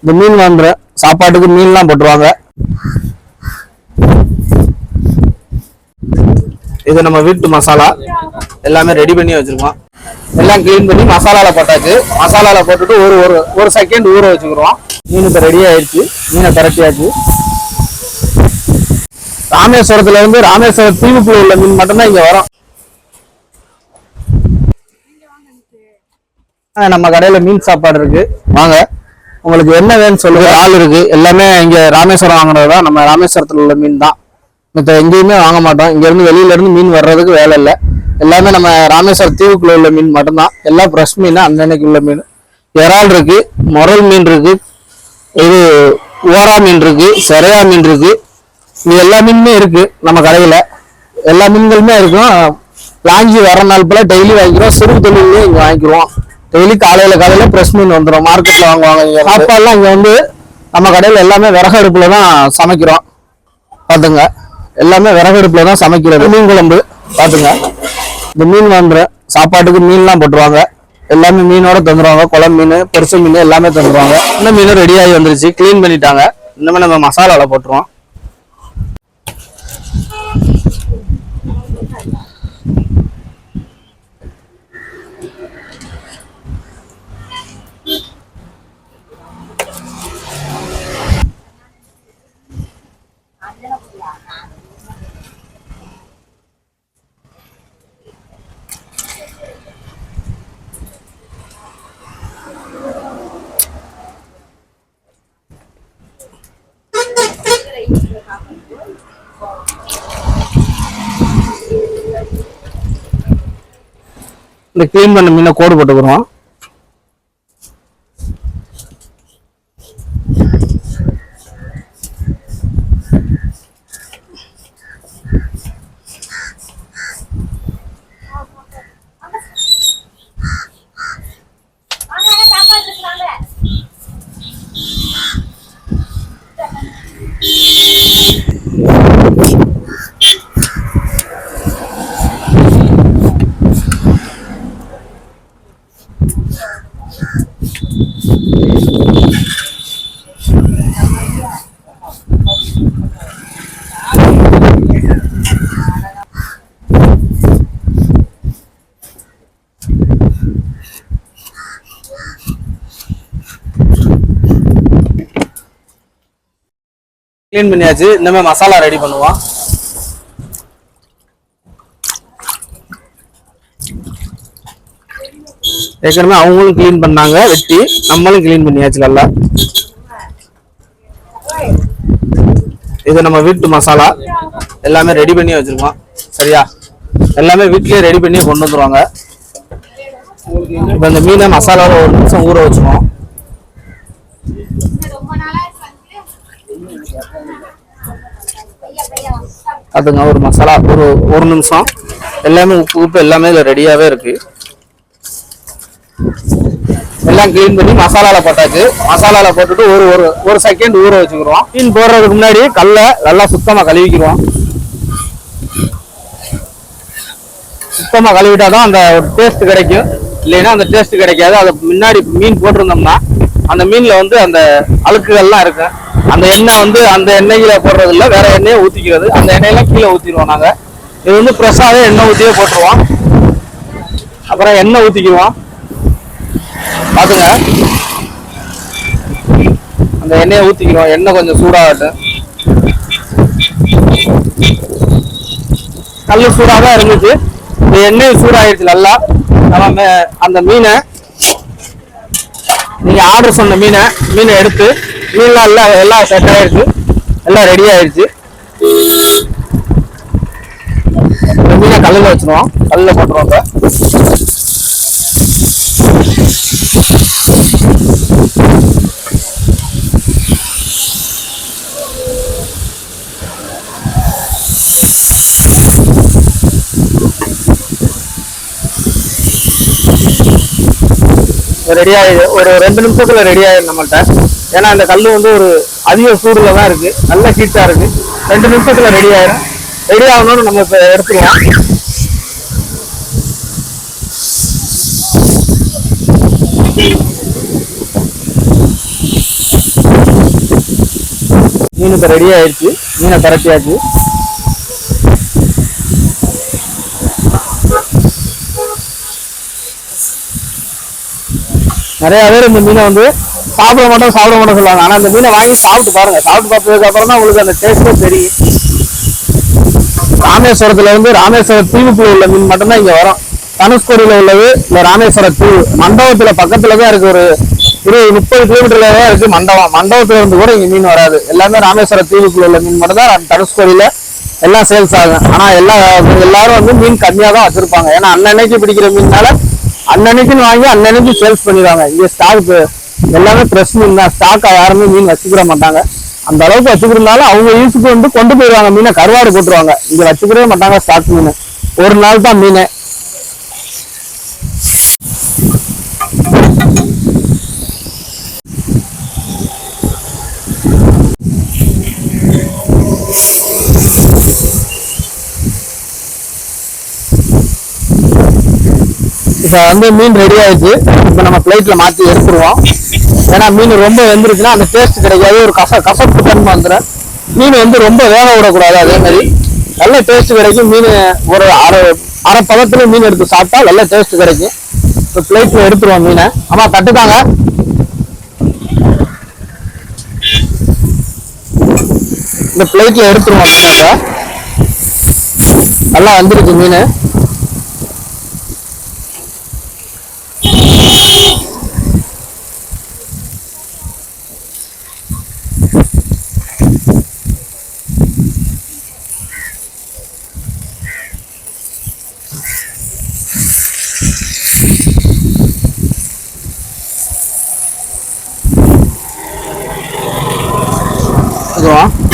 இந்த மீன் வந்துடும் சாப்பாட்டுக்கு மீன்லாம் போட்டுருவாங்க. இது நம்ம வீட்டு மசாலா. எல்லாமே ரெடி பண்ணி வச்சிருக்கோம். எல்லாம் கிளீன் பண்ணி மசாலால போட்டாச்சு. மசாலால போட்டுட்டு ஒரு ஒரு ஒரு செகண்ட் ஊற வச்சுக்கிறோம். மீன் இப்போ ரெடி ஆயிடுச்சு. மீனை திரட்டியாச்சு ராமேஸ்வரத்துல இருந்து ராமேஸ்வரம் தீவுக்குள்ள உள்ள மீன் மட்டும்தான் இங்க வரும். நம்ம கடையில மீன் சாப்பாடு இருக்கு. வாங்க. உங்களுக்கு என்ன வேணும்னு சொல்லுங்க. ஆள் இருக்கு. எல்லாமே இங்க ராமேஸ்வரம் வாங்குறது தான் நம்ம ராமேஸ்வரத்துல உள்ள மீன் தான். மத்த எங்கேயுமே வாங்க மாட்டோம். இங்க இருந்து வெளியில இருந்து மீன் வர்றதுக்கு வேலை இல்லை. எல்லாமே நம்ம ராமேஸ்வரம் தீவுக்குள்ள உள்ள மீன் மட்டும்தான். எல்லாம் ஃப்ரெஷ் மீன்? அன்னன்னைக்கு உள்ள மீன். இறால் இருக்கு. முரல் மீன் இருக்கு. இது ஓரா மீன் இருக்கு. செரையா மீன் இருக்கு. இது எல்லா மீனுமே இருக்கு நம்ம கடையில. எல்லா மீன்களுமே இருக்கும். லாஞ்சி வர நாள் போல டெய்லி வாங்கிக்கிறோம். சிறு தொழிலையும் இங்க வாங்கிக்கிறோம். டெய்லி காலையில காலையில ஃப்ரெஷ் மீன் வந்துடும் மார்க்கெட்ல வாங்குவாங்க இங்க சாப்பாடுலாம் இங்க வந்து நம்ம கடையில எல்லாமே விறகு அடுப்புல தான் சமைக்கிறோம். பாத்துங்க. எல்லாமே விறகு அடுப்புல தான் சமைக்கிறது. மீன் குழம்பு. பாத்துங்க. இந்த மீன் வந்துடும் சாப்பாட்டுக்கு மீன்லாம் போட்டுருவாங்க. எல்லாமே மீனோட தந்துருவாங்க. குளம் மீன் பெருசு மீன் எல்லாமே தந்துருவாங்க. இன்னும் மீனும் ரெடி ஆகி வந்துருச்சு. க்ளீன் பண்ணிட்டாங்க. இன்னுமே நம்ம மசாலால போட்டுருவோம். இந்த க்ளீன் பண்ண மீனை கோடு போட்டுக்கிறோம்? க்ளீன் பண்ணியாச்சு. இந்த மாதிரி மசாலா ரெடி பண்ணுவோம். ஏற்கனவே அவங்களும் க்ளீன் பண்ணாங்க. வெட்டி நம்மளும் க்ளீன் பண்ணியாச்சு நல்லா. இது நம்ம வீட்டு மசாலா. எல்லாமே ரெடி பண்ணி வச்சிருக்கோம். சரியா? எல்லாமே வீட்லயே ரெடி பண்ணி கொண்டு வந்துருவாங்க. இப்போ இந்த மீனை மசாலாவில் ஒரு நிமிஷம் ஊற வச்சுருவோம். அதுங்க ஒரு மசாலா ஒரு ஒரு நிமிஷம். எல்லாமே உப்பு உப்பு எல்லாமே இதில் ரெடியாகவே இருக்கு. எல்லாம் க்ளீன் பண்ணி மசாலாவில் போட்டாச்சு. மசாலாவில் போட்டுட்டு ஒரு ஒரு ஒரு செகண்ட் ஊற வச்சுக்கிறோம். மீன் போடுறதுக்கு முன்னாடி கல்லை நல்லா சுத்தமாக கழுவிக்கிறோம். சுத்தமாக கழுவிட்டா தான் அந்த ஒரு டேஸ்ட் கிடைக்கும். இல்லைன்னா அந்த டேஸ்ட் கிடைக்காது. அதை முன்னாடி மீன் போட்டிருந்தோம்னா அந்த மீனில் வந்து அந்த அழுக்குகள்லாம் இருக்கும். அந்த எண்ணெய் வந்து அந்த எண்ணெயில போடுறது இல்லை வேற எண்ணெயை ஊற்றிக்கிறது அந்த எண்ணெயெல்லாம் கீழே ஊற்றிடுவோம் நாங்கள் இது வந்து ஃப்ரெஷ்ஷாகவே எண்ணெய் ஊற்றியே போட்டுருவோம். அப்புறம் எண்ணெய் ஊற்றிக்குவோம் பார்த்துங்க அந்த எண்ணெயை ஊற்றிக்கிடுவோம் எண்ணெய் கொஞ்சம் சூடாகட்டும். கல் சூடாக தான் இருந்துச்சு. இந்த எண்ணெய் சூடாயிடுச்சு நல்லா. நம்ம அந்த மீனை நீங்கள் ஆர்டர் சொன்ன மீனை மீனை எடுத்து மீன்லாம் எல்லாம் எல்லாம் செட் ஆயிடுச்சு எல்லாம் ரெடி ஆயிடுச்சு இந்த மீனை கல்லில் வச்சிருவோம். கல்லில் போட்டுருவோம் இப்ப. ரெடி ஆயிடு ஒரு ரெண்டு நிமிஷத்துல ரெடி ஆயிடும் நம்மள்ட்ட. ஏன்னா அந்த கல் வந்து ஒரு அதிக சூடில் தான் இருக்கு. நல்ல ஹீட்டாக இருக்கு. ரெண்டு நிமிஷத்துல ரெடி ஆயிடும் ரெடி ஆகணும்னு நம்ம இப்போ எடுத்துருவோம் மீன் இப்போ ரெடி ஆயிடுச்சு. மீனை கரட்டியாச்சு நிறைய பேர் இந்த மீனை வந்து சாப்பிட மாட்டோம் சாப்பிட மாட்டோம் சொல்லுவாங்க. ஆனால் அந்த மீனை வாங்கி சாப்பிட்டு பாருங்கள் சாப்பிட்டு பார்த்ததுக்கு அப்புறம் தான் உங்களுக்கு அந்த டேஸ்ட்டே தெரியும். ராமேஸ்வரத்தில் இருந்து ராமேஸ்வரம் தீவுக்குள்ள உள்ள மீன் மட்டும்தான் இங்கே வரும். தனுஷ்கோடியில் உள்ளது இந்த ராமேஸ்வர தீவு. மண்டபத்தில் பக்கத்தில் தான் இருக்குது ஒரு இருபது முப்பது கிலோமீட்டர்ல தான் இருக்குது மண்டபம். மண்டபத்தில் இருந்து கூட இங்கே மீன் வராது. எல்லாமே ராமேஸ்வரம் தீவுக்குள்ள உள்ள மீன் மட்டும் தான் தனுஷ்கோடியில் எல்லாம் சேல்ஸ் ஆகும். ஆனால் எல்லா எல்லாரும் வந்து மீன் கம்மியாக தான் வச்சிருப்பாங்க. ஏன்னா அன்னன்னைக்கு பிடிக்கிற மீன்னால அன்னன்னைக்குன்னு வாங்கி அன்னன்னைக்கு சேல்ஸ் பண்ணிடுவாங்க. இங்கே ஸ்டாக் எல்லாமே ஃப்ரெஷ் மீன் தான். ஸ்டாக்காக யாருமே மீன் வச்சுக்கிற மாட்டாங்க. அந்த அளவுக்கு வச்சுக்கிருந்தாலும் அவங்க யூஸுக்கு வந்து கொண்டு போயிடுவாங்க மீனை. கருவாடு போட்டுருவாங்க. இங்கே வச்சுக்கிறவே மாட்டாங்க ஸ்டாக் மீன். ஒரு நாள் தான் மீன். இப்போ வந்து மீன் ரெடி ஆயிடுச்சு. இப்போ நம்ம பிளேட்ல மாற்றி எடுத்துருவோம். ஏன்னா மீன் ரொம்ப வெந்துருச்சுன்னா அந்த டேஸ்ட் கிடைக்காது. ஒரு கச கசப்பு தன்மை வந்துடும் மீன் வந்து ரொம்ப வேக விடக்கூடாது அதே மாதிரி. நல்ல டேஸ்ட் கிடைக்கும். மீன் ஒரு அரை அரை பதத்துல மீன் எடுத்து சாப்பிட்டா நல்ல டேஸ்ட் கிடைக்கும். இப்போ பிளேட்ல எடுத்துருவோம் மீனை. ஆமா தட்டுதாங்க இந்த பிளேட்ல எடுத்துருவோம் மீனை இப்போ. நல்லா வந்துருக்கு மீன். go.